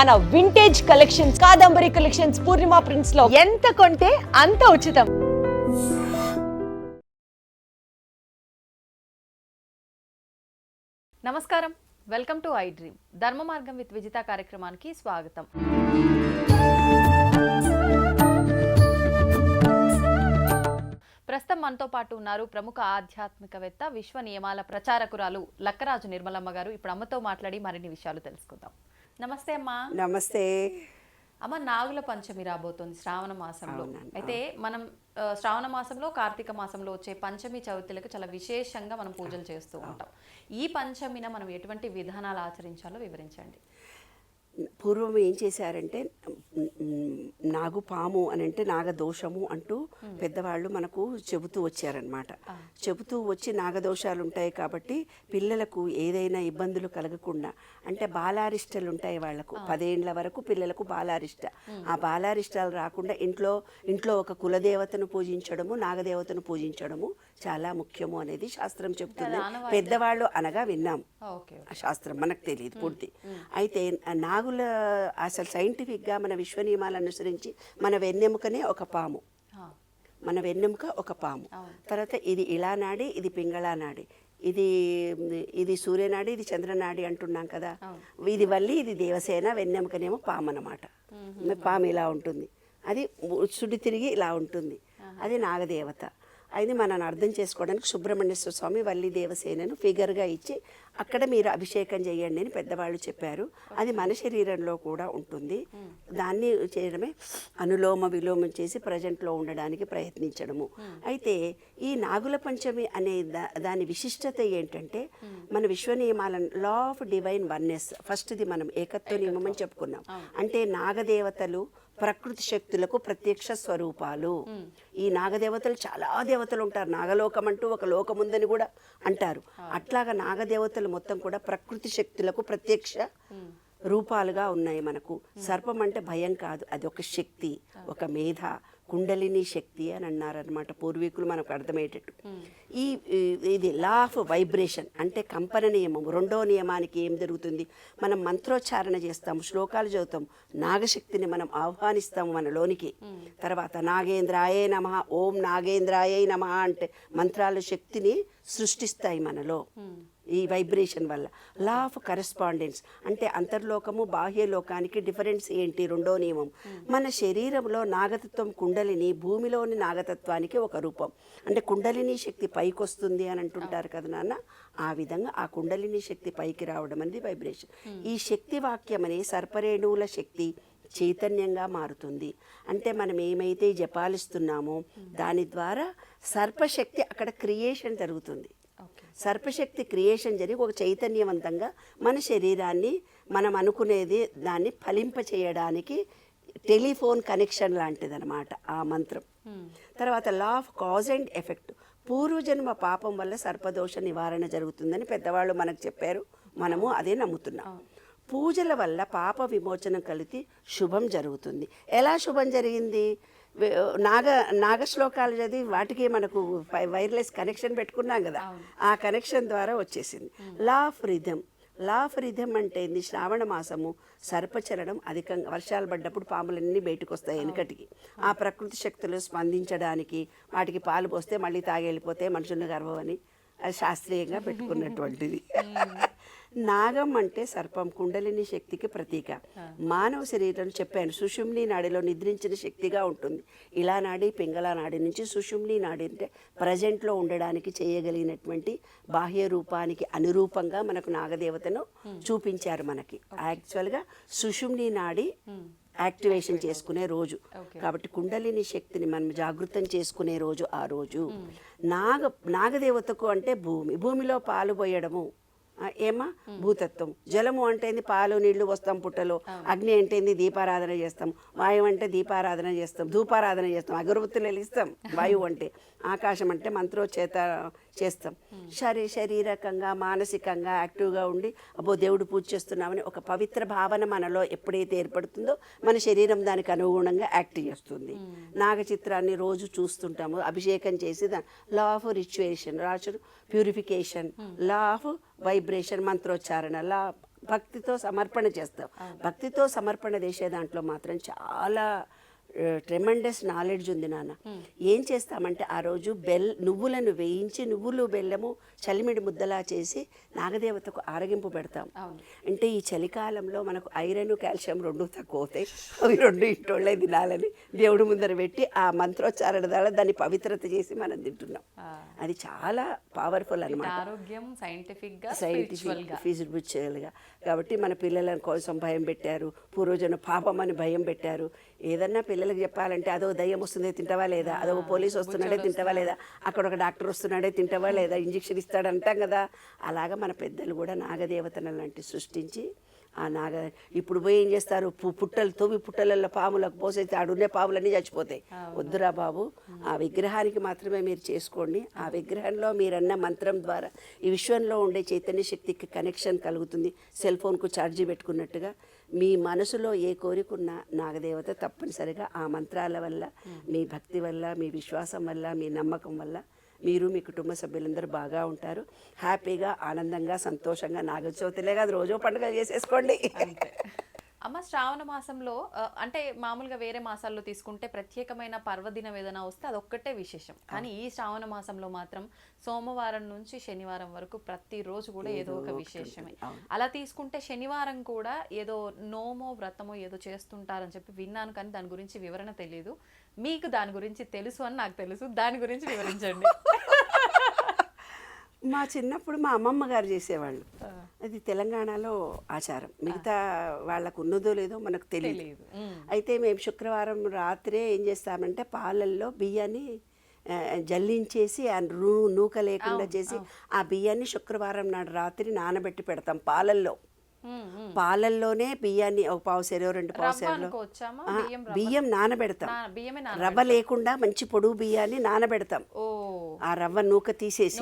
మన vintage collections Kadambari collections Purnima ప్రింట్స్లో ఎంత కొంటే అంత ఉచితం. నమస్కారం. వెల్కమ్ టు ఐ డ్రీమ్ ధర్మ మార్గం విత్ విజిత కార్యక్రమానికి స్వాగతం. ప్రస్తుతం మనతో పాటు ఉన్నారు ప్రముఖ ఆధ్యాత్మికవేత్త విశ్వ నియమాల ప్రచారకురాలు లక్కరాజు నిర్మలమ్మ గారు. ఇప్పుడు అమ్మతో మాట్లాడి మరిన్ని విషయాలు తెలుసుకుందాం. నమస్తే అమ్మా. నమస్తే. అమ్మ నాగుల పంచమి రాబోతోంది శ్రావణ మాసంలో. అయితే మనం శ్రావణ మాసంలో కార్తీక మాసంలో వచ్చే పంచమి చవితులకు చాలా విశేషంగా మనం పూజలు చేస్తూ ఉంటాం. ఈ పంచమిన మనం ఎటువంటి విధానాలు ఆచరించాలో వివరించండి. పూర్వం ఏం చేశారంటే నాగు పాము అని అంటే నాగదోషము అంటూ పెద్దవాళ్ళు మనకు చెబుతూ వచ్చారనమాట చెబుతూ వచ్చి నాగదోషాలు ఉంటాయి కాబట్టి పిల్లలకు ఏదైనా ఇబ్బందులు కలగకుండా అంటే బాలారిష్టలు ఉంటాయి వాళ్ళకు పదేండ్ల వరకు పిల్లలకు బాలారిష్ట. ఆ బాలారిష్టాలు రాకుండా ఇంట్లో ఇంట్లో ఒక కులదేవతను పూజించడము నాగదేవతను పూజించడము చాలా ముఖ్యము అనేది శాస్త్రం చెబుతుంది. పెద్దవాళ్ళు అనగా విన్నాం. ఆ శాస్త్రం మనకు తెలియదు పూర్తి. అయితే నాగుల అసలు సైంటిఫిక్గా మన విశ్వ నియమాలు అనుసరించి మన వెన్నెముకనే ఒక పాము. మన వెన్నెముక ఒక పాము. తర్వాత ఇది ఇలా నాడి ఇది పింగళా నాడి. ఇది ఇది సూర్యనాడి ఇది చంద్రనాడి అంటున్నాం కదా. ఇది వల్లి ఇది దేవసేన వెన్నెముకనేమో పాము అన్నమాట పాము ఇలా ఉంటుంది. అది సుడి తిరిగి ఇలా ఉంటుంది. అది నాగదేవత. అది మనల్ని అర్థం చేసుకోవడానికి సుబ్రహ్మణ్యేశ్వర స్వామి వల్లి దేవసేనను ఫిగర్గా ఇచ్చి అక్కడ మీరు అభిషేకం చేయండి అని పెద్దవాళ్ళు చెప్పారు. అది మన శరీరంలో కూడా ఉంటుంది. దాన్ని చేయడమే అనులోమ విలోమం చేసి ప్రజెంట్లో ఉండడానికి ప్రయత్నించడము. అయితే ఈ నాగుల పంచమి అనే దా- దాని విశిష్టత ఏంటంటే మన విశ్వ నియమాల లా ఆఫ్ డివైన్ వన్నెస్ ఫస్ట్ది మనం ఏకత్వ నియమం అని చెప్పుకున్నాం. అంటే నాగదేవతలు ప్రకృతి శక్తులకు ప్రత్యక్ష స్వరూపాలు. ఈ నాగదేవతలు చాలా దేవతలు ఉంటారు. నాగలోకం అంటూ ఒక లోకం ఉందని కూడా అంటారు. అట్లాగా నాగదేవతలు మొత్తం కూడా ప్రకృతి శక్తులకు ప్రత్యక్ష రూపాలుగా ఉన్నాయి మనకు. సర్పం అంటే భయం కాదు. అది ఒక శక్తి ఒక మేధ కుండలిని శక్తి అని అన్నారనమాట పూర్వీకులు మనకు అర్థమయ్యేటట్టు. ఈ ఇది లా ఆఫ్ వైబ్రేషన్ అంటే కంపన నియమం. రెండో నియమానికి ఏం జరుగుతుంది? మనం మంత్రోచ్చారణ చేస్తాము శ్లోకాలు చదువుతాం నాగశక్తిని మనం ఆహ్వానిస్తాము మనలోనికి తర్వాత నాగేంద్రాయే నమ ఓం నాగేంద్రాయే నమ అంటే మంత్రాలు శక్తిని సృష్టిస్తాయి మనలో. ఈ వైబ్రేషన్ వల్ల. లా ఆఫ్ కరెస్పాండెన్స్ అంటే అంతర్లోకము బాహ్య లోకానికి డిఫరెన్స్ ఏంటి? రెండో నియమం. మన శరీరంలో నాగతత్వం కుండలిని భూమిలోని నాగతత్వానికి ఒక రూపం. అంటే కుండలిని శక్తి పైకి వస్తుంది అని అంటుంటారు కదా నాన్న. ఆ విధంగా ఆ కుండలిని శక్తి పైకి రావడం అనేది వైబ్రేషన్ ఈ శక్తి వాక్యం అనే సర్పరేణువుల శక్తి చైతన్యంగా మారుతుంది. అంటే మనం ఏమైతే జపాలిస్తున్నామో దాని ద్వారా సర్పశక్తి అక్కడ క్రియేషన్ జరుగుతుంది. సర్పశక్తి క్రియేషన్ జరిగి ఒక చైతన్యవంతంగా మన శరీరాన్ని మనం అనుకునేది దాన్ని ఫలింప చేయడానికి టెలిఫోన్ కనెక్షన్ లాంటిదన్నమాట ఆ మంత్రం. తర్వాత law of cause and effect. పూర్వజన్మ పాపం వల్ల సర్పదోష నివారణ జరుగుతుందని పెద్దవాళ్ళు మనకు చెప్పారు. మనము అదే నమ్ముతున్నాం. పూజల వల్ల పాప విమోచనం కలిగి శుభం జరుగుతుంది. ఎలా శుభం జరిగింది? నాగ నాగ శ్లోకాలు చదివి వాటికి మనకు వైర్లెస్ కనెక్షన్ పెట్టుకున్నాం కదా. ఆ కనెక్షన్ ద్వారా వచ్చేసింది. Law of rhythm. Law of rhythm అంటే ఏంది? శ్రావణ మాసము సర్పచరణం అధికంగా వర్షాలు పడ్డప్పుడు పాములన్నీ బయటకు వస్తాయి వెనుకటికి. ఆ ప్రకృతి శక్తులు స్పందించడానికి వాటికి పాలు పోస్తే మళ్ళీ తాగి వెళ్ళిపోతే మనుషులను గర్వం అని శాస్త్రీయంగా పెట్టుకున్నటువంటిది. నాగం అంటే సర్పం కుండలిని శక్తికి ప్రతీక. మానవ శరీరం చెప్పాను సుషుమ్ని నాడిలో నిద్రించిన శక్తిగా ఉంటుంది. ఇలా నాడి పింగళ నాడి నుంచి సుషుమ్ని నాడి అంటే ప్రజెంట్లో ఉండడానికి చేయగలిగినటువంటి బాహ్య రూపానికి అనురూపంగా మనకు నాగదేవతను చూపించారు మనకి. యాక్చువల్గా సుషుమ్ని నాడి యాక్టివేషన్ చేసుకునే రోజు. కాబట్టి కుండలిని శక్తిని మనం జాగృతం చేసుకునే రోజు ఆ రోజు. నాగ నాగదేవతకు అంటే భూమి. భూమిలో పాలు పోయడము. ఏమా? భూతత్వం. జలము అంటే పాలు నీళ్ళు వస్తాం పుట్టలో. అగ్ని అంటే ఏంది? దీపారాధన చేస్తాం. వాయువు అంటే దీపారాధన చేస్తాం. ధూపారాధన చేస్తాం. అగరబత్తులు వెలిగిస్తాం వాయువు అంటే ఆకాశం అంటే మంత్రోచేత చేస్తాం. శరీ శారీరకంగా మానసికంగా యాక్టివ్గా ఉండి అబ్బో దేవుడు పూజ చేస్తున్నామని ఒక పవిత్ర భావన మనలో ఎప్పుడైతే ఏర్పడుతుందో మన శరీరం దానికి అనుగుణంగా యాక్ట్ చేస్తుంది. నాగ చిత్రాన్ని రోజు చూస్తుంటాము. అభిషేకం చేసి లా ఆఫ్ రిచువేషన్ రాచు ప్యూరిఫికేషన్ లా ఆఫ్ వైబ్రేషన్ మంత్రోచ్చారణ లా భక్తితో సమర్పణ చేస్తాం. భక్తితో సమర్పణ చేసే దాంట్లో మాత్రం చాలా ట్రెమండస్ నాలెడ్జ్ ఉంది నాన్న. ఏం చేస్తామంటే ఆ రోజు బెల్ నువ్వులను వేయించి నువ్వులు బెల్లము చలిమిడి ముద్దలా చేసి నాగదేవతకు ఆరగింపు పెడతాం. అంటే ఈ చలికాలంలో మనకు ఐరన్ కాల్షియం రెండు తక్కువ అవుతాయి అవి రెండు ఇంటోళ్ళే తినాలని దేవుడి ముందర పెట్టి ఆ మంత్రోచ్చారణ ద్వారా దాన్ని పవిత్రత చేసి మనం తింటున్నాం. అది చాలా పవర్ఫుల్ అనమాట ఆరోగ్యం సైంటిఫిక్ సైంటిఫిక్గా. ఫిజిబుచ్చువల్గా కాబట్టి మన పిల్లల కోసం భయం పెట్టారు పూర్వజన పాపం అని భయం పెట్టారు. ఏదన్నా పిల్లలకు చెప్పాలంటే అదో దయ్యం వస్తుంది తింటావా లేదా? అదో పోలీస్ వస్తున్నాడే తింటావా లేదా? అక్కడ ఒక డాక్టర్ వస్తున్నాడే తింటావా లేదా? ఇంజక్షన్ ఇస్తాడు అంటాం కదా. అలాగా మన పెద్దలు కూడా నాగదేవతన లాంటి సృష్టించి ఆ నాగ ఇప్పుడు పోయి ఏం చేస్తారు? పు- పుట్టలు తోవి పుట్టలలో పాములకు పోసేస్తే ఆడున్నే పాములన్నీ చచ్చిపోతాయి. వద్దురా బాబు ఆ విగ్రహానికి మాత్రమే మీరు చేసుకోండి. ఆ విగ్రహంలో మీరన్న మంత్రం ద్వారా ఈ విశ్వంలో ఉండే చైతన్య శక్తికి కనెక్షన్ కలుగుతుంది. సెల్ ఫోన్కు ఛార్జీ పెట్టుకున్నట్టుగా మీ మనసులో ఏ కోరికున్న నాగదేవత తప్పనిసరిగా ఆ మంత్రాల వల్ల మీ భక్తి వల్ల మీ విశ్వాసం వల్ల మీ నమ్మకం వల్ల మీరు మీ కుటుంబ సభ్యులందరూ బాగా ఉంటారు. హ్యాపీగా ఆనందంగా సంతోషంగా నాగచవితిలే కాదు రోజు పండుగ చేసేసుకోండి. అమ్మ శ్రావణ మాసంలో అంటే మామూలుగా వేరే మాసాల్లో తీసుకుంటే ప్రత్యేకమైన పర్వదినం ఏదైనా వస్తే అదొక్కటే విశేషం. కానీ ఈ శ్రావణ మాసంలో మాత్రం సోమవారం నుంచి శనివారం వరకు ప్రతిరోజు కూడా ఏదో ఒక విశేషమే. అలా తీసుకుంటే శనివారం కూడా ఏదో నోమో వ్రతమో ఏదో చేస్తుంటారని చెప్పి విన్నాను కానీ దాని గురించి వివరణ తెలియదు మీకు దాని గురించి తెలుసు అని నాకు తెలుసు. దాని గురించి వివరించండి. మా చిన్నప్పుడు మా అమ్మమ్మ గారు చేసేవాళ్ళు. అది తెలంగాణలో ఆచారం. మిగతా వాళ్ళకు ఉన్నదో లేదో మనకు తెలియదు. అయితే మేము శుక్రవారం రాత్రే ఏం చేస్తామంటే పాలల్లో బియ్యాన్ని జల్లించేసి ఆ నూ నూక లేకుండా చేసి ఆ బియ్యాన్ని శుక్రవారం నాడు రాత్రి నానబెట్టి పెడతాం పాలల్లో. పాలల్లోనే బియ్యాన్ని ఒక పావు సెరో రెండు పావు సెరలో. ఆ, బియ్యం నానబెడతాం. రవ్వ లేకుండా మంచి పొడుగు బియ్యాన్ని నానబెడతాం. ఆ రవ్వ నూక తీసేసి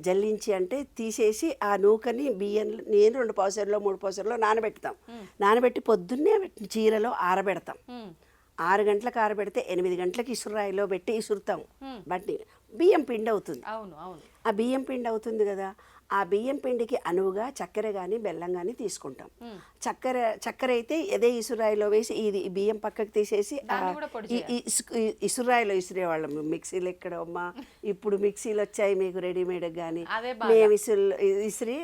జల్లించి అంటే తీసేసి ఆ నూకని బియ్యం నేను రెండు పావుసర్లో మూడు పావుసర్లో నానబెడతాం. నానబెట్టి పొద్దున్నే చీరలో ఆరబెడతాం. ఆరు గంటలకు ఆరబెడితే ఎనిమిది గంటలకు ఇసురాయిలో పెట్టి ఇసురుతాం. బట్టి బియ్యం పిండి అవుతుంది. ఆ బియ్యం పిండి అవుతుంది కదా. ఆ బియ్యం పిండికి అనువుగా చక్కెర కానీ బెల్లం కానీ తీసుకుంటాం. చక్కెర చక్కెర అయితే అదే ఇసురాయిలో వేసి ఇది బియ్యం పక్కకు తీసేసి ఇసురాయిలో ఇసిరేవాళ్ళం. మిక్సీలు ఎక్కడ అమ్మా ఇప్పుడు మిక్సీలు వచ్చాయి మీకు రెడీమేడ్ కానీ మేము ఇసురు ఇసిరి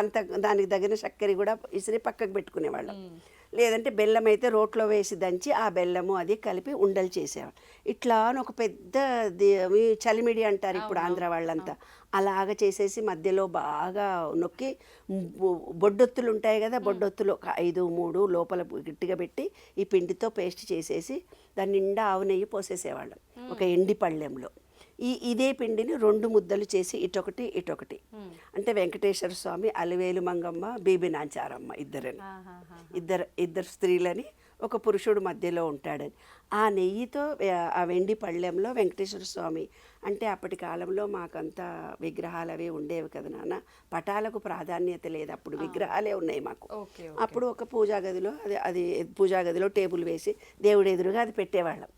అంత దానికి తగిన చక్కెర కూడా ఇసిరి పక్కకు పెట్టుకునేవాళ్ళం. లేదంటే బెల్లం అయితే రోట్లో వేసి దంచి ఆ బెల్లము అది కలిపి ఉండలు చేసేవాళ్ళు. ఇట్లా అని ఒక పెద్ద చలిమిడి అంటారు ఇప్పుడు ఆంధ్ర వాళ్ళంతా. అలాగ చేసేసి మధ్యలో బాగా నొక్కి బొడ్డొత్తులు ఉంటాయి కదా బొడ్డొత్తులు ఒక ఐదు మూడు లోపల గట్టిగా పెట్టి ఈ పిండితో పేస్ట్ చేసేసి దాని నిండా ఆవు నెయ్యి పోసేసేవాళ్ళం ఒక ఎండి పళ్ళెంలో. ఈ ఇదే పిండిని రెండు ముద్దలు చేసి ఇటొకటి ఇటొకటి. అంటే వెంకటేశ్వర స్వామి అలివేలు మంగమ్మ బీబీ నాంచారమ్మ ఇద్దరని. ఇద్దరు ఇద్దరు స్త్రీలని ఒక పురుషుడు మధ్యలో ఉంటాడని. ఆ నెయ్యితో ఆ వెండి పళ్ళెంలో వెంకటేశ్వర స్వామి అంటే అప్పటి కాలంలో మాకంతా విగ్రహాలు అవి ఉండేవి కదా నాన్న. పటాలకు ప్రాధాన్యత లేదు అప్పుడు. విగ్రహాలే ఉన్నాయి మాకు. అప్పుడు ఒక పూజా గదిలో అది అది పూజా గదిలో టేబుల్ వేసి దేవుడి ఎదురుగా అది పెట్టేవాళ్ళం.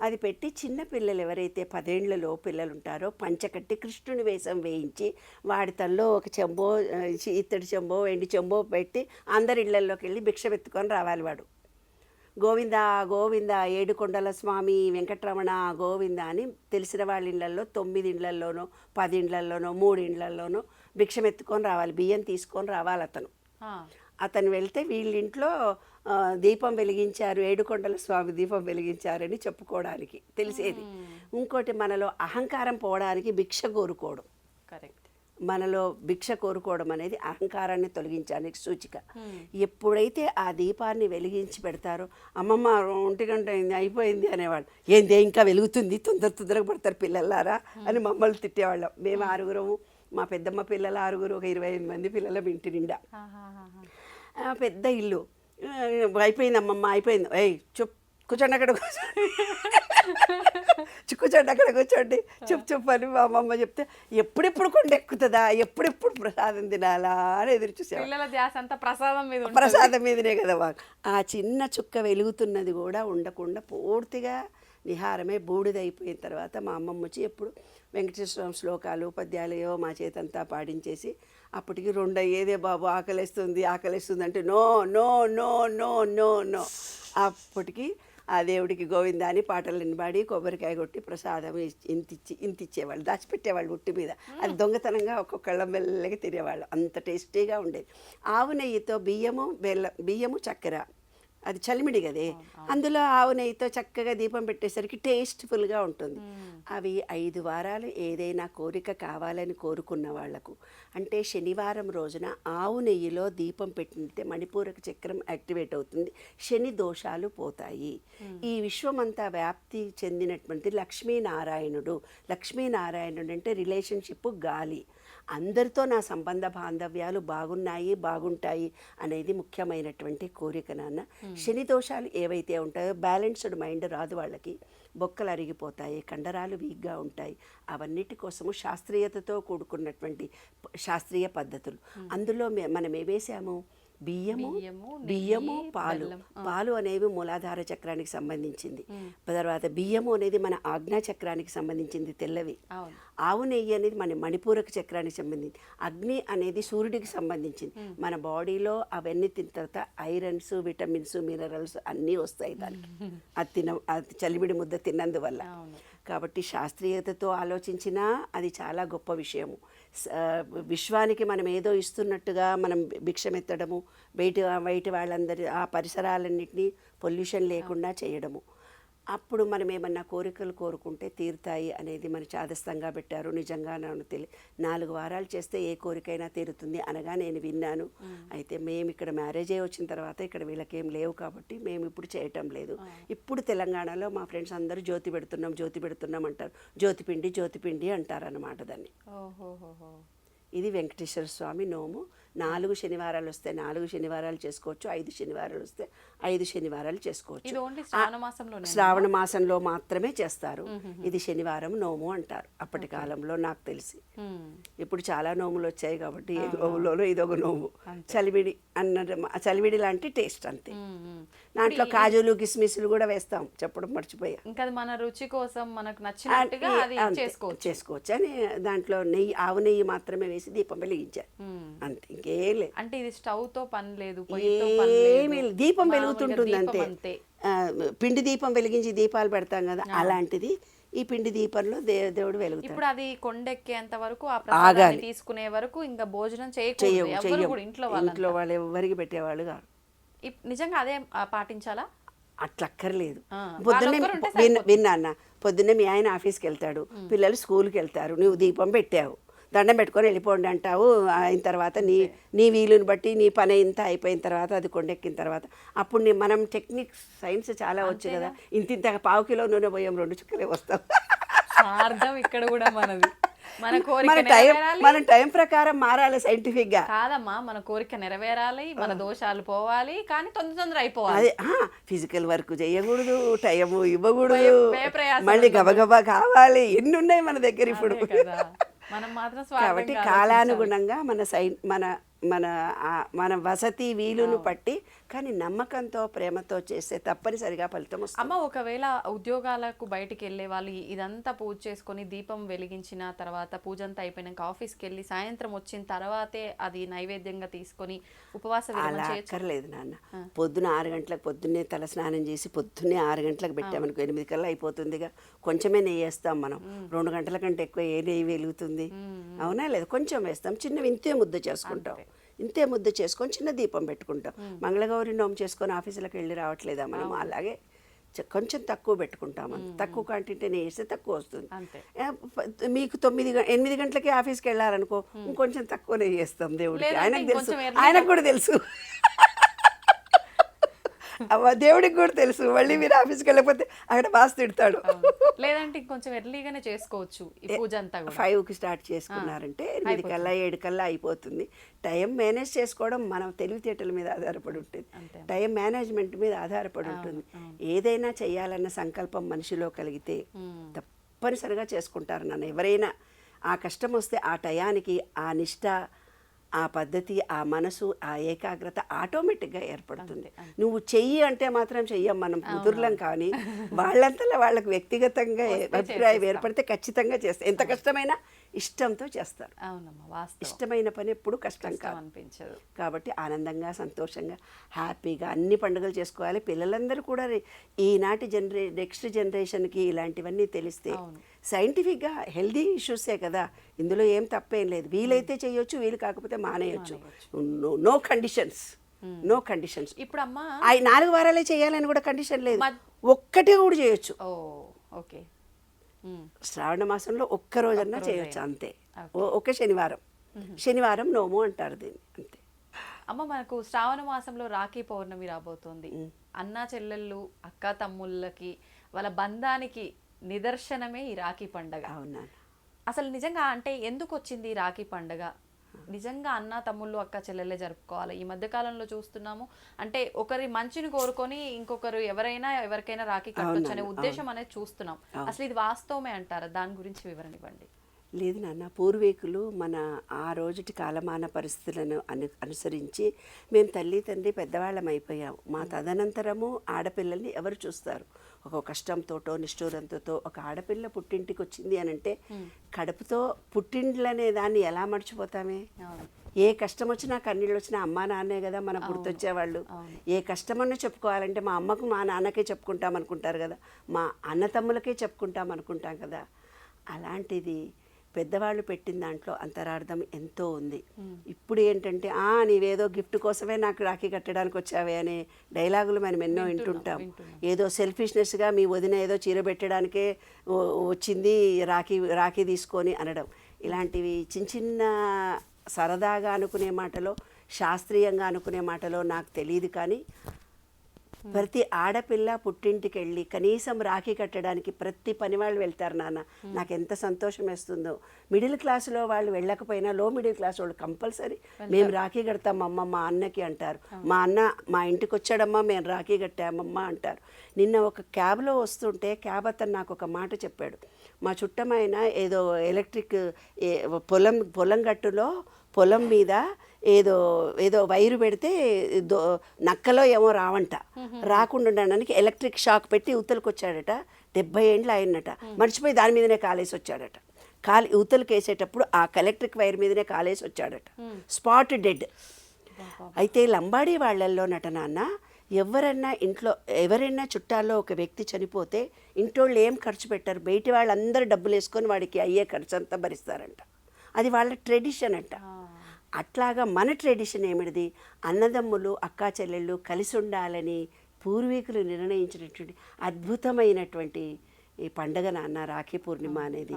అది పెట్టి చిన్న పిల్లలు ఎవరైతే పదేళ్ళలో పిల్లలు ఉంటారో పంచకట్టి కృష్ణుని వేషం వేయించి వాడి తల్లో ఒక చెంబో ఇత్తడి చెంబో ఎండి చెంబో పెట్టి అందరి ఇళ్ళలోకి వెళ్ళి భిక్ష ఎత్తుకొని రావాలి వాడు. గోవింద గోవింద ఏడుకొండల స్వామి వెంకటరమణ గోవింద అని తెలిసిన వాళ్ళ ఇళ్ళల్లో తొమ్మిది ఇళ్ళల్లోనో పది ఇళ్ళల్లోనో మూడు ఇళ్ళల్లోనో భిక్షం ఎత్తుకొని రావాలి బియ్యం తీసుకొని రావాలి అతను. అతను వెళ్తే వీళ్ళింట్లో దీపం వెలిగించారు ఏడుకొండల స్వామి దీపం వెలిగించారని చెప్పుకోవడానికి తెలిసేది. ఇంకోటి మనలో అహంకారం పోవడానికి భిక్ష కోరుకోవడం. కరెక్ట్. మనలో భిక్ష కోరుకోవడం అనేది అహంకారాన్ని తొలగించడానికి సూచిక. ఎప్పుడైతే ఆ దీపాన్ని వెలిగించి పెడతారో అమ్మమ్మ ఒంటి గంట అయింది అయిపోయింది అనేవాళ్ళు. ఏంది ఇంకా వెలుగుతుంది తొందర తొందరగా పడతారు పిల్లలారా అని మమ్మల్ని తిట్టేవాళ్ళం. మేము ఆరుగురము మా పెద్దమ్మ పిల్లలు ఆరుగురు ఒక ఇరవై ఐదు మంది పిల్లల ఇంటి నిండా. పెద్ద ఇల్లు. అయిపోయింది అమ్మమ్మ అయిపోయింది. ఏయ్ చెప్. కూర్చోండి అక్కడ కూర్చోండి. కూర్చోండి అక్కడ కూర్చోండి. చెప్పు చెప్పు అని మా అమ్మమ్మ చెప్తే ఎప్పుడెప్పుడు కొండ ఎక్కుతుందా? ఎప్పుడెప్పుడు ప్రసాదం తినాలా అని ఎదురు అంతా ప్రసాదం మీద. ప్రసాదం మీదనే కదా మాకు ఆ చిన్న చుక్క వెలుగుతున్నది కూడా ఉండకుండా పూర్తిగా నిహారమే బూడిదైపోయిన తర్వాత మా అమ్మమ్మ వచ్చి ఎప్పుడు వెంకటేశ్వర శ్లోకాలు పద్యాలు ఏవో మా చేతంతా పాడించేసి అప్పటికి రెండు అయ్యేదే బాబు ఆకలిస్తుంది ఆకలిస్తుంది అంటే no no no no no no. అప్పటికి ఆ దేవుడికి గోవిందా అని పాటలు పాడి కొబ్బరికాయ కొట్టి ప్రసాదం ఇచ్చి- ఇంత ఇచ్చి ఇంత ఇచ్చేవాళ్ళు దాచిపెట్టేవాళ్ళు ఉట్టి మీద. అది దొంగతనంగా ఒక్కొక్కళ్ళ మెల్లగా తినేవాళ్ళు. అంత టేస్టీగా ఉండేది. ఆవు నెయ్యితో బియ్యము బెల్లం బియ్యము చక్కెర అది చలిమిడి కదే. అందులో ఆవు నెయ్యితో చక్కగా దీపం పెట్టేసరికి టేస్ట్ఫుల్గా ఉంటుంది. అవి ఐదు వారాలు ఏదైనా కోరిక కావాలని కోరుకున్న వాళ్ళకు. అంటే శనివారం రోజున ఆవు నెయ్యిలో దీపం పెట్టితే మణిపూరక చక్రం యాక్టివేట్ అవుతుంది. శని దోషాలు పోతాయి. ఈ విశ్వమంతా వ్యాప్తి చెందినటువంటి లక్ష్మీనారాయణుడు. లక్ష్మీనారాయణుడు అంటే రిలేషన్షిప్ గాలి. అందరితో నా సంబంధ బాంధవ్యాలు బాగున్నాయి బాగుంటాయి అనేది ముఖ్యమైనటువంటి కోరిక నాన్న. శని దోషాలు ఏవైతే ఉంటాయో బ్యాలెన్స్డ్ మైండ్ రాదు వాళ్ళకి. బొక్కలు అరిగిపోతాయి కండరాలు వీక్గా ఉంటాయి. అవన్నిటి కోసము శాస్త్రీయతతో కూడుకున్నటువంటి శాస్త్రీయ పద్ధతులు. అందులో మే- మనం ఏవేసాము? బియ్యము బియ్యము, పాలు. పాలు అనేవి మూలాధార చక్రానికి సంబంధించింది. తర్వాత బియ్యము అనేది మన ఆజ్ఞా చక్రానికి సంబంధించింది తెల్లవి. ఆవు నెయ్యి అనేది మన మణిపూరక చక్రానికి సంబంధించి అగ్ని అనేది సూర్యుడికి సంబంధించింది. మన బాడీలో అవన్నీ తిన్న తర్వాత ఐరన్స్ విటమిన్స్ మినరల్స్ అన్నీ వస్తాయి దానికి. అది తిన అది చలివిడి ముద్ద తిన్నందువల్ల. కాబట్టి శాస్త్రీయతతో ఆలోచించినా అది చాలా గొప్ప విషయము. విశ్వానికి మనం ఏదో ఇస్తున్నట్టుగా మనం భిక్షమెత్తడము బయట బయట వాళ్ళందరి ఆ పరిసరాలన్నింటినీ పొల్యూషన్ లేకుండా చేయడము. అప్పుడు మనం ఏమన్నా కోరికలు కోరుకుంటే తీరుతాయి అనేది మన చాదస్తంగా పెట్టారు. నిజంగా నాకు తెలి నాలుగు వారాలు చేస్తే ఏ కోరికైనా తీరుతుంది అనగా నేను విన్నాను. అయితే మేము ఇక్కడ మ్యారేజ్ అయ్యి వచ్చిన తర్వాత ఇక్కడ వీళ్ళకేం లేవు కాబట్టి మేము ఇప్పుడు చేయటం లేదు. ఇప్పుడు తెలంగాణలో మా ఫ్రెండ్స్ అందరూ జ్యోతి పెడుతున్నాం జ్యోతి పెడుతున్నాం అంటారు. జ్యోతిపిండి జ్యోతిపిండి అంటారు అన్నమాట దాన్ని. ఇది వెంకటేశ్వర స్వామి నోము. నాలుగు శనివారాలు వస్తే నాలుగు శనివారాలు చేసుకోవచ్చు ఐదు శనివారాలు వస్తే ఐదు శనివారాలు చేసుకోవచ్చు. శ్రావణ మాసంలో మాత్రమే చేస్తారు. ఇది శనివారం నోము అంటారు అప్పటి కాలంలో నాకు తెలిసి. ఇప్పుడు చాలా నోములు వచ్చాయి కాబట్టి ఏ నోములోనూ ఇదొక నోము. చలివిడి అన్న చలివిడి లాంటి టేస్ట్ అంతే. దాంట్లో కాజులు కిస్మిస్లు కూడా వేస్తాం చెప్పడం మర్చిపోయా. ఇంకా మన రుచి కోసం మనకు నచ్చినట్టుగా చేసుకోవచ్చు. చేసుకోవచ్చు. అని దాంట్లో నెయ్యి ఆవు నెయ్యి మాత్రమే వేసి దీపం వెలిగించారు. అంతే ఇంకేం లేదు అంటే ఇది స్టవ్తో పని లేదు. ఏమీ. దీపం వెలుగుతుంటుంది అంతే పిండి దీపం వెలిగించి దీపాలు పెడతాం కదా అలాంటిది ఈ పిండి దీపంలో దేవుడు వెలుగుతాడు. ఇప్పుడు అది కొండెక్కేంత వరకు ఆ ఆగాలి. తీసుకునే వరకు ఇంకా భోజనం చేయకూడదు. ఇంట్లో ఇంట్లో వాళ్ళు ఎవరికి పెట్టేవాళ్ళు కాదు. నిజంగా అదే పాటించాలా? అట్లా అక్కర్లేదు ఆ, పొద్దున్నే విన్నా అన్న పొద్దున్నే మీ ఆయన ఆఫీస్కి వెళ్తాడు. పిల్లలు స్కూల్కి వెళ్తారు. నువ్వు దీపం పెట్టావు. దండం పెట్టుకొని వెళ్ళిపోండి అంటావు. అయిన తర్వాత నీ నీ వీలుని బట్టి నీ పని ఇంత అయిపోయిన తర్వాత అది కొండెక్కిన తర్వాత. అప్పుడు నీ మనం టెక్నిక్ సైన్స్ చాలా వచ్చు కదా. ఇంత ఇంత పావు కిలో నూనె పోయాం రెండు చుక్కలే వస్తాం స్వార్థం ఇక్కడ కూడా మనది. మన కోరిక మన టైం మన టైం ప్రకారం మారాలి సైంటిఫిక్గా కాదమ్మా మన కోరిక నెరవేరాలి మన దోషాలు పోవాలి కానీ తొందర తొందర అయిపోవాలి. ఫిజికల్ వర్క్ చేయకూడదు టైం ఇవ్వకూడదు. మళ్ళీ గబగబా కావాలి. ఎన్ని ఉన్నాయి మన దగ్గర ఇప్పుడు? మనం మాత్రం కాబట్టి. కాలానుగుణంగా మన సై మన మన మన వసతి వీలును పట్టి కానీ నమ్మకంతో ప్రేమతో చేస్తే తప్పనిసరిగా ఫలితం వస్తుంది. అమ్మ ఒకవేళ ఉద్యోగాలకు బయటికి వెళ్ళే వాళ్ళు ఇదంతా పూజ చేసుకొని దీపం వెలిగించిన తర్వాత పూజ అంతా అయిపోయినాక ఆఫీస్కి వెళ్ళి సాయంత్రం వచ్చిన తర్వాతే అది నైవేద్యంగా తీసుకొని ఉపవాస అలా అక్కర్లేదు నాన్న. పొద్దున ఆరు గంటలకు పొద్దున్నే తల స్నానం చేసి పొద్దున్నే ఆరు గంటలకు పెట్టామనుకో ఎనిమిది కల్లా అయిపోతుందిగా. కొంచెమే నెయ్యి వేస్తాం మనం. రెండు గంటల కంటే ఎక్కువ ఏ నెయ్యి వెలుగుతుంది? అవునా? లేదు కొంచెం వేస్తాం. చిన్న ఇంతే ముద్ద చేసుకుంటాం. ఇంతే ముద్ద చేసుకొని చిన్న దీపం పెట్టుకుంటాం. మంగళగౌరి నోము చేసుకొని ఆఫీసులకు వెళ్ళి రావట్లేదా మనం అలాగే కొంచెం తక్కువ పెట్టుకుంటాం. తక్కువ క్వాంటిటీ నెయ్యి వేస్తే తక్కువ వస్తుంది. మీకు తొమ్మిది ఎనిమిది గంటలకి ఆఫీస్కి వెళ్ళారనుకో ఇంకొంచెం తక్కువ నెయ్యి వేస్తాం దేవుడికి ఆయనకు తెలుసు. ఆయనకు కూడా తెలుసు. దేవుడికి కూడా తెలుసు. మళ్ళీ మీరు ఆఫీస్కి వెళ్ళకపోతే అక్కడ బాస్ తిడతాడు. లేదంటే ఇంకొంచెం ఎర్లీగానే చేసుకోవచ్చు పూజ అంతా కూడా. ఫైవ్కి స్టార్ట్ చేసుకున్నారంటే ఎనిమిది కల్లా ఏడు కల్లా అయిపోతుంది. టైం మేనేజ్ చేసుకోవడం మనం తెలివితేటల మీద ఆధారపడి ఉంటుంది. టైం మేనేజ్మెంట్ మీద ఆధారపడి ఉంటుంది. ఏదైనా చేయాలన్న సంకల్పం మనిషిలో కలిగితే తప్పనిసరిగా చేసుకుంటారు నన్ను. ఎవరైనా ఆ కష్టం వస్తే ఆ టయానికి ఆ నిష్ట ఆ పద్ధతి ఆ మనసు ఆ ఏకాగ్రత ఆటోమేటిక్గా ఏర్పడుతుంది. నువ్వు చెయ్యి అంటే మాత్రం చెయ్యం మనం కుదుర్లం కానీ వాళ్ళంతలో వాళ్ళకు వ్యక్తిగతంగా అభిప్రాయం ఏర్పడితే ఖచ్చితంగా చేస్తాం. ఎంత కష్టమైనా ఇష్టంతో చేస్తారు. అవునమ్మా ఇష్టమైన పని ఎప్పుడు కష్టం అనిపించదు. కాబట్టి ఆనందంగా సంతోషంగా హ్యాపీగా అన్ని పండుగలు చేసుకోవాలి. పిల్లలందరూ కూడా ఈనాటి జనరే నెక్స్ట్ జనరేషన్కి ఇలాంటివన్నీ తెలిస్తే. సైంటిఫిక్గా హెల్దీ ఇష్యూసే కదా. ఇందులో ఏం తప్పేం లేదు. వీలైతే చేయొచ్చు వీలు కాకపోతే మానేయొచ్చు. No conditions. No conditions. ఇప్పుడు అమ్మా నాలుగు వారాలే చేయాలని కూడా కండిషన్ లేదు. ఒక్కటే కూడా చేయొచ్చు. ఓకే. శ్రావణ మాసంలో ఒక్క రోజన్నా చేయొచ్చు. అంతే. ఒక్క శనివారం. శనివారం నోము అంటారు దీన్ని అంతే. అమ్మ మనకు శ్రావణ మాసంలో రాఖీ పౌర్ణమి రాబోతోంది. అన్నా చెల్లెళ్ళు అక్క తమ్ముళ్ళకి వాళ్ళ బంధానికి నిదర్శనమే ఈ రాఖీ పండగ. అవునా? అసలు నిజంగా అంటే ఎందుకు వచ్చింది ఈ రాఖీ పండగ? నిజంగా అన్న తమ్ముళ్ళు అక్క చెల్లెళ్ళే జరుపుకోవాలి. ఈ మధ్య కాలంలో చూస్తున్నాము. అంటే ఒకరి మంచిని కోరుకొని ఇంకొకరు ఎవరైనా ఎవరికైనా రాఖీ కట్టొచ్చు అనే ఉద్దేశం అనేది చూస్తున్నాం. అసలు ఇది వాస్తవమే అంటారా? దాని గురించి వివరణ ఇవ్వండి. లేదు నాన్న పూర్వీకులు మన ఆ రోజుటి కాలమాన పరిస్థితులను అను అనుసరించి మేము తల్లి తండ్రి పెద్దవాళ్ళం అయిపోయాము. మా తదనంతరము ఆడపిల్లల్ని ఎవరు చూస్తారు? ఒక కష్టంతోటో నిష్ఠూరంతో ఒక ఆడపిల్ల పుట్టింటికి వచ్చింది అని అంటే కడుపుతో పుట్టిండ్లనే దాన్ని ఎలా మర్చిపోతామే? ఏ కష్టం వచ్చినా కన్నీళ్ళు వచ్చినా అమ్మా నాన్నే కదా మనకు గుర్తొచ్చేవాళ్ళు. ఏ కష్టమన్నా చెప్పుకోవాలంటే మా అమ్మకు మా నాన్నకే చెప్పుకుంటాం అనుకుంటారు కదా. మా అన్న తమ్ములకే చెప్పుకుంటాం అనుకుంటాం కదా. అలాంటిది పెద్దవాళ్ళు పెట్టిన దాంట్లో అంతరార్థం ఎంతో ఉంది. ఇప్పుడు ఏంటంటే ఆ నీవేదో గిఫ్ట్ కోసమే నాకు రాఖీ కట్టడానికి వచ్చావే అనే డైలాగులు మనం ఎన్నో వింటుంటాం. ఏదో సెల్ఫిష్నెస్గా మీ వదిన ఏదో చీర పెట్టడానికే వచ్చింది రాఖీ రాఖీ తీసుకొని అనడం. ఇలాంటివి చిన్న చిన్న సరదాగా అనుకునే మాటలో శాస్త్రీయంగా అనుకునే మాటలో నాకు తెలియదు కానీ ప్రతి ఆడపిల్ల పుట్టింటికి వెళ్ళి కనీసం రాఖీ కట్టడానికి ప్రతి పని వాళ్ళు వెళ్తారు నాన్న. నాకు ఎంత సంతోషం వేస్తుందో. మిడిల్ క్లాస్లో వాళ్ళు వెళ్ళకపోయినా లో మిడిల్ క్లాస్ వాళ్ళు కంపల్సరీ మేము రాఖీ కడతామమ్మ మా అన్నకి అంటారు. మా అన్న మా ఇంటికి వచ్చాడమ్మా మేము రాఖీ కట్టామమ్మా అంటారు. నిన్న ఒక క్యాబ్లో వస్తుంటే క్యాబ్ అతను నాకు ఒక మాట చెప్పాడు. మా చుట్టమైన ఏదో ఎలక్ట్రిక్ పొలం పొలం గట్టులో పొలం మీద ఏదో ఏదో వైరు పెడితే దో నక్కలో ఏమో రావంట. రాకుండా ఉండడానికి ఎలక్ట్రిక్ షాక్ పెట్టి ఉత్తలకు వచ్చాడట డెబ్బై ఏండ్లు అయినట మర్చిపోయి దాని మీదనే కాలేసి వచ్చాడట కాలి ఉతలకు వేసేటప్పుడు ఆ ఎలక్ట్రిక్ వైర్ మీదనే కాలేసి వచ్చాడట స్పాట్ డెడ్. అయితే లంబాడీ వాళ్ళల్లో నట నాన్న ఎవరన్నా ఇంట్లో ఎవరైనా చుట్టాల్లో ఒక వ్యక్తి చనిపోతే ఇంటోళ్ళు ఏం ఖర్చు పెట్టారు. బయటి వాళ్ళందరూ డబ్బులు వేసుకొని వాడికి అయ్యే ఖర్చు అంతా భరిస్తారంట. అది వాళ్ళ ట్రెడిషన్ అంట. అట్లాగా మన ట్రెడిషన్ ఏమిటిది? అన్నదమ్ములు అక్కా చెల్లెళ్ళు కలిసి ఉండాలని పూర్వీకులు నిర్ణయించినటువంటి అద్భుతమైనటువంటి ఈ పండగ నాన్న రాఖీ పూర్ణిమ అనేది.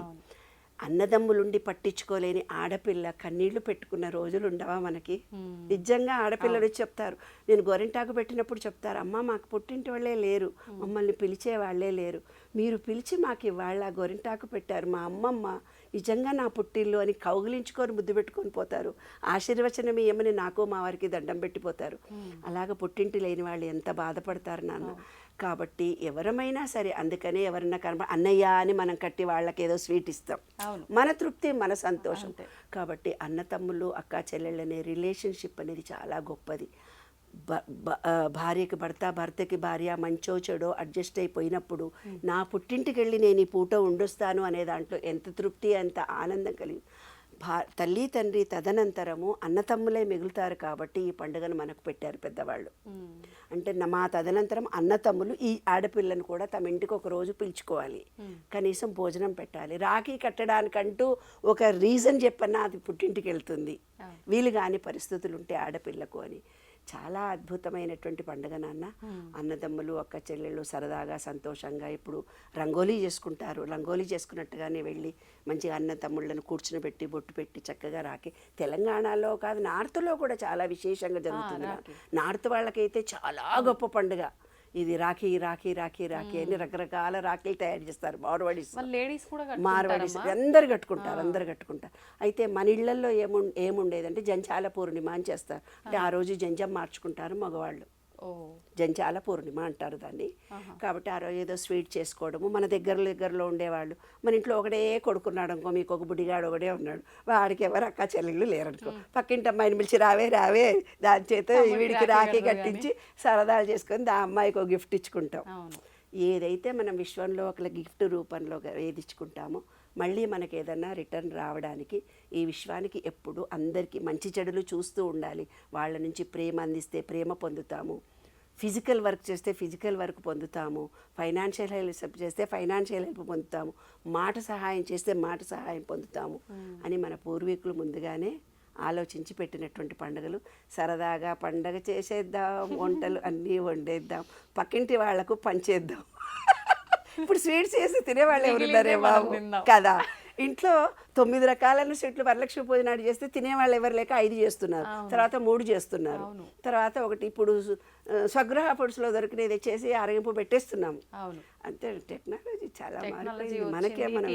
అన్నదమ్ములుండి పట్టించుకోలేని ఆడపిల్ల కన్నీళ్ళు పెట్టుకున్న రోజులు ఉండవా మనకి? నిజంగా ఆడపిల్లలు చెప్తారు. నేను గోరింటాకు పెట్టినప్పుడు చెప్తారు అమ్మ మాకు పుట్టింటి వాళ్ళే లేరు. మమ్మల్ని పిలిచే వాళ్ళే లేరు. మీరు పిలిచి మాకు ఇవాళ గోరింటాకు పెట్టారు. మా అమ్మమ్మ నిజంగా నా పుట్టిల్లు అని కౌగిలించుకొని ముద్దు పెట్టుకొని పోతారు. ఆశీర్వచనం ఇయ్యమని నాకు మా వారికి దండం పెట్టిపోతారు. అలాగ పుట్టింటి లేని వాళ్ళు ఎంత బాధపడతారు నాన్న? కాబట్టి ఎవరమైనా సరే అందుకనే ఎవరన్నా కనబ అన్నయ్య అని మనం కట్టి వాళ్ళకి ఏదో స్వీట్ ఇస్తాం. మన తృప్తి మన సంతోషం. కాబట్టి అన్న తమ్ముళ్ళు అక్క చెల్లెళ్ళు అనే రిలేషన్షిప్ అనేది చాలా గొప్పది. భార్యకి భర్త భర్తకి భార్య మంచో చెడో అడ్జస్ట్ అయిపోయినప్పుడు నా పుట్టింటికి వెళ్ళి నేను ఈ పూట ఉండొస్తాను అనే దాంట్లో ఎంత తృప్తి ఎంత ఆనందం కలిగి భా తల్లి తండ్రి తదనంతరము అన్నతమ్ములే మిగులుతారు కాబట్టి ఈ పండుగను మనకు పెట్టారు పెద్దవాళ్ళు. అంటే మా తదనంతరం అన్నతమ్ములు ఈ ఆడపిల్లను కూడా తమ ఇంటికి ఒక రోజు పిలుచుకోవాలి. కనీసం భోజనం పెట్టాలి. రాఖీ కట్టడానికంటూ ఒక రీజన్ చెప్పన్నా అది పుట్టింటికి వెళ్తుంది వీలు కాని పరిస్థితులు ఉంటే ఆడపిల్లకు అని. చాలా అద్భుతమైనటువంటి పండుగ నాన్న. అన్నదమ్ములు అక్క చెల్లెళ్ళు సరదాగా సంతోషంగా ఇప్పుడు రంగోలీ చేసుకుంటారు. రంగోలీ చేసుకున్నట్టుగానే వెళ్ళి మంచిగా అన్న తమ్ముళ్ళను కూర్చుని పెట్టి బొట్టు పెట్టి చక్కగా రాకి. తెలంగాణలో కాదు నార్త్లో కూడా చాలా విశేషంగా జరుగుతుంది. నార్త్ వాళ్ళకైతే చాలా గొప్ప పండుగ. ఇది రాఖీ రాఖీ రాఖీ రాఖీ అని రకరకాల రాఖీలు తయారు చేస్తారు. మార్వాడీస్ మరి లేడీస్ కూడా మార్వాడీస్? అందరు కట్టుకుంటారు అందరు కట్టుకుంటారు. అయితే మన ఇళ్ళలో ఏము ఏముండేదంటే జంచాల పూర్ణిమ అని చేస్తారు. అంటే ఆ రోజు జంజం మార్చుకుంటారు మగవాళ్ళు. ఓ జంచాల పూర్ణిమ అంటారు దాన్ని. కాబట్టి ఆ రోజు ఏదో స్వీట్ చేసుకోవడము మన దగ్గర దగ్గరలో ఉండేవాళ్ళు. మన ఇంట్లో ఒకడే కొడుకున్నాడు అనుకో మీకు ఒక బుడిగాడు ఒకడే ఉన్నాడు. వాడికి ఎవరు అక్క చెల్లెళ్ళు లేరనుకో. పక్కింటి అమ్మాయిని పిలిచి రావే రావే దాని చేత వీడికి రాఖీ కట్టించి సరదాలు చేసుకొని దా అమ్మాయికి ఒక గిఫ్ట్ ఇచ్చుకుంటాం. ఏదైతే మనం విశ్వంలో ఒక గిఫ్ట్ రూపంలో ఏది ఇచ్చుకుంటామో మళ్ళీ మనకి ఏదన్నా రిటర్న్ రావడానికి ఈ విశ్వానికి ఎప్పుడు అందరికీ మంచి చెడులు చూస్తూ ఉండాలి. వాళ్ళ నుంచి ప్రేమ అందిస్తే ప్రేమ పొందుతాము. ఫిజికల్ వర్క్ చేస్తే ఫిజికల్ వర్క్ పొందుతాము. ఫైనాన్షియల్ హెల్ప్ చేస్తే ఫైనాన్షియల్ హెల్ప్ పొందుతాము. మాట సహాయం చేస్తే మాట సహాయం పొందుతాము అని మన పూర్వీకులు ముందుగానే ఆలోచించి పెట్టినటువంటి పండుగలు. సరదాగా పండగ చేసేద్దాం వంటలు అన్నీ వండేద్దాం. పక్కింటి వాళ్ళకు పంచేద్దాం. ఇప్పుడు స్వీట్స్ చేసి తినేవాళ్ళు ఎవరున్నారే? బాబు. కదా. ఇంట్లో తొమ్మిది రకాలైన స్వీట్లు వరలక్ష్మి పూజ నాడు చేస్తే తినేవాళ్ళు ఎవరు లేక ఐదు చేస్తున్నారు. తర్వాత మూడు చేస్తున్నారు. తర్వాత ఒకటి ఇప్పుడు స్వగృహ ఫుడ్స్లో దొరికినది చేసి అరగింపు పెట్టేస్తున్నాము అంతే టెక్నాలజీ చాలా మారిపోయింది. మనకే మనం.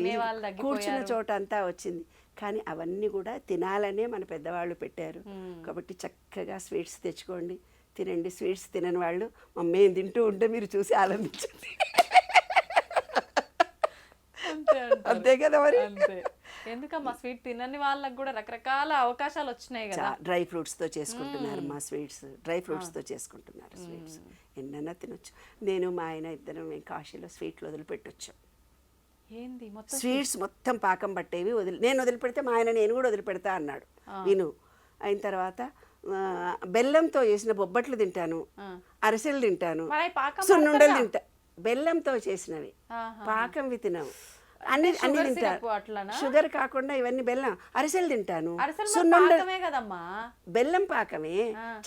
కూర్చున్న చోట అంతా వచ్చింది. కానీ అవన్నీ కూడా తినాలనే మన పెద్దవాళ్ళు పెట్టారు. కాబట్టి చక్కగా స్వీట్స్ తెచ్చుకోండి. తినండి. స్వీట్స్ తినని వాళ్ళు మమ్మీ తింటూ ఉంటే మీరు చూసి ఆనందించండి. అంతే కదా మరి? అంతే. ఎందుకమ్మా స్వీట్ తినని వాళ్ళకి కూడా రకరకాల అవకాశాలు వచ్చినాయి కదా. డ్రై ఫ్రూట్స్తో చేసుకుంటున్నారు మా స్వీట్స్. డ్రై ఫ్రూట్స్తో చేసుకుంటున్నారు స్వీట్స్. ఎన్నైనా తినొచ్చు. నేను మా ఆయన ఇద్దరం మేము కాశీలో స్వీట్లు వదిలిపెట్టొచ్చు. ఏంది? మొత్తం స్వీట్స్ మొత్తం పాకం పట్టేవి వదిలి నేను వదిలిపెడితే మా ఆయన నేను కూడా వదిలిపెడతా అన్నాడు. విను. అయిన తర్వాత బెల్లంతో చేసిన బొబ్బట్లు తింటాను. అరిసెలు తింటాను. సున్నుండలు తింటా. బెల్లంతో చేసినవి. పాకంవి తినవు. అన్ని అన్ని? షుగర్ కాకుండా ఇవన్నీ బెల్లం అరిసెలు తింటాను. కదమ్మా. బెల్లం పాకమే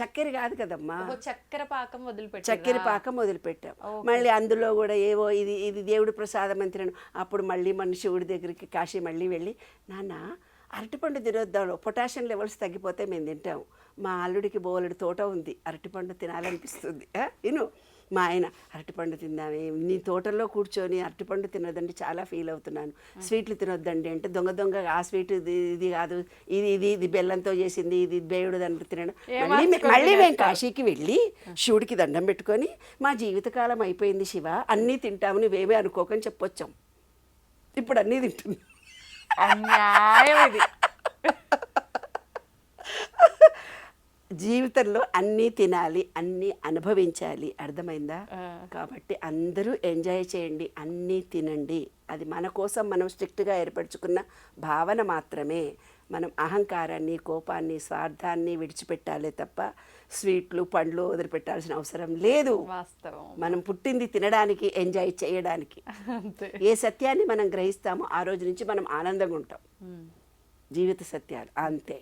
చక్కెర కాదు కదమ్మా. చక్కెర పాకం వదిలిపెట్టి చక్కెర పాకం మొదలుపెట్టాం మళ్ళీ అందులో కూడా ఏవో ఇది ఇది దేవుడి ప్రసాదం అని అప్పుడు మళ్ళీ మన శివుడి దగ్గరికి కాశీ మళ్ళీ వెళ్ళి నాన్న అరటిపండు తినొద్దాం పొటాషియం లెవెల్స్ తగ్గిపోతే మేము తింటాం మా అల్లుడికి బోలెడు తోట ఉంది. అరటిపండు తినాలనిపిస్తుంది. విను. మా ఆయన అరటిపండు తిందామే నీ తోటల్లో కూర్చొని అరటిపండు తినొద్దండి చాలా ఫీల్ అవుతున్నాను. స్వీట్లు తినొద్దండి అంటే దొంగ దొంగ ఆ స్వీట్ ఇది ఇది కాదు ఇది ఇది ఇది బెల్లంతో చేసింది ఇది బేయుడు దండ తినడం. మళ్ళీ మళ్ళీ మేము కాశీకి వెళ్ళి శివుడికి దండం పెట్టుకొని మా జీవితకాలం అయిపోయింది శివ అన్నీ తింటాము నువ్వేమీ అనుకోకని చెప్పొచ్చాం. ఇప్పుడు అన్నీ తింటున్నాం. అన్యాయం ఇది. జీవితంలో అన్నీ తినాలి అన్నీ అనుభవించాలి. అర్థమైందా? కాబట్టి అందరూ ఎంజాయ్ చేయండి అన్నీ తినండి. అది మన కోసం మనం స్ట్రిక్ట్గా ఏర్పరచుకున్న భావన మాత్రమే. మనం అహంకారాన్ని కోపాన్ని స్వార్థాన్ని విడిచిపెట్టాలి తప్ప స్వీట్లు పండ్లు వదిలిపెట్టాల్సిన అవసరం లేదు. వాస్తవం. మనం పుట్టింది తినడానికి ఎంజాయ్ చేయడానికి. ఏ సత్యాన్ని మనం గ్రహిస్తామో ఆ రోజు నుంచి మనం ఆనందంగా ఉంటాం. జీవిత సత్యాలు అంతే.